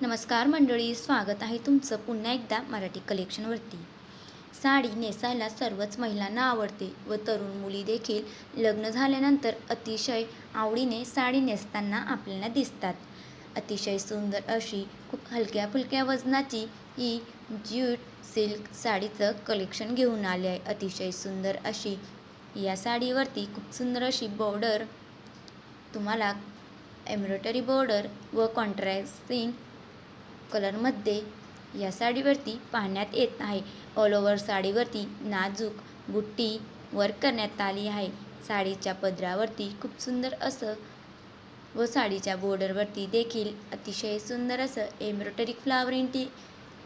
नमस्कार मंडळी स्वागत आहे तुमचं पुन्हा एकदा मराठी कलेक्शनवरती साडी नेसायला सर्वच महिलांना आवडते व तरुण मुली देखील लग्न झाल्यानंतर अतिशय आवडीने साडी नेसताना आपल्याला दिसतात. अतिशय सुंदर अशी खूप हलक्या फुलक्या वजनाची ही ज्यूट सिल्क साडीचं कलेक्शन घेऊन आले आहे. अतिशय सुंदर अशी या साडीवरती खूप सुंदर अशी बॉर्डर तुम्हाला एम्ब्रॉयडरी बॉर्डर व कॉन्ट्रास्टिंग कलरमध्ये या साडीवरती पाहण्यात येत आहे. ऑल ओव्हर साडीवरती नाजूक बुट्टी वर्क करण्यात आली आहे. साडीच्या पदरावरती खूप सुंदर असं व साडीच्या बॉर्डरवरती देखील अतिशय सुंदर असं एम्ब्रॉयडरी फ्लावरिंगची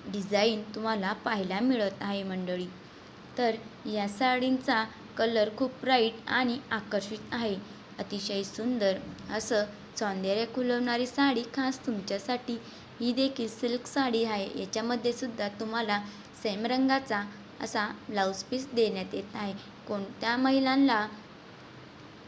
डिझाईन तुम्हाला पाहायला मिळत आहे मंडळी. तर या साडींचा कलर खूप ब्राईट आणि आकर्षित आहे. अतिशय सुंदर असं सौंदर्य खुलवणारी साडी खास तुमच्यासाठी ही देखील सिल्क साडी आहे. याच्यामध्ये सुद्धा तुम्हाला सेम रंगाचा असा ब्लाऊज पीस देण्यात येत आहे. कोणत्या महिलांना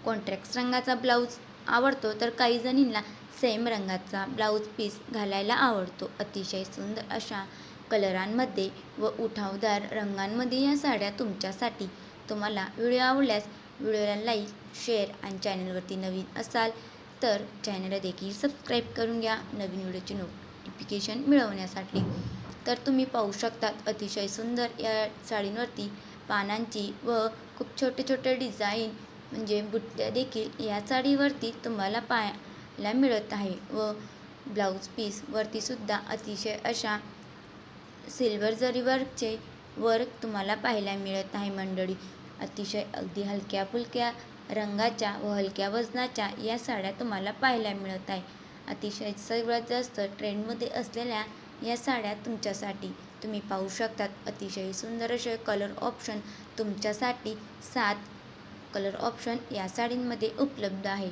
कॉन्ट्रॅक्ट रंगाचा ब्लाऊज आवडतो तर काही जणींना सेम रंगाचा ब्लाऊज पीस घालायला आवडतो. अतिशय सुंदर अशा कलरांमध्ये व उठावदार रंगांमध्ये या साड्या तुमच्यासाठी. तुम्हाला व्हिडिओ आवडल्यास व्हिडिओला लाईक शेअर आणि चॅनलवरती नवीन असाल तर चॅनलला देखील सबस्क्राईब करून घ्या. नवीन व्हिडिओची नोटिफिकेशन मिळवण्यासाठी. तर तुम्ही पाहू शकतात अतिशय सुंदर या साडींवरती पानांची व खूप छोटे छोटे डिझाईन म्हणजे बुट्ट्या देखील या साडीवरती तुम्हाला पाहायला मिळत आहे. व ब्लाऊज पीसवरतीसुद्धा अतिशय अशा सिल्वर जरी वर्कचे वर्क तुम्हाला पाहायला मिळत आहे मंडळी. अतिशय अगदी हलक्या फुलक्या रंगाच्या व हलक्या वजनाच्या या साड्या तुम्हाला पाहायला मिळत आहे. अतिशय सर्वात जास्त ट्रेंडमध्ये असलेल्या या साड्या तुमच्यासाठी. तुम्ही पाहू शकतात अतिशय सुंदर असे कलर ऑप्शन तुमच्यासाठी सात कलर ऑप्शन या साडींमध्ये उपलब्ध आहे.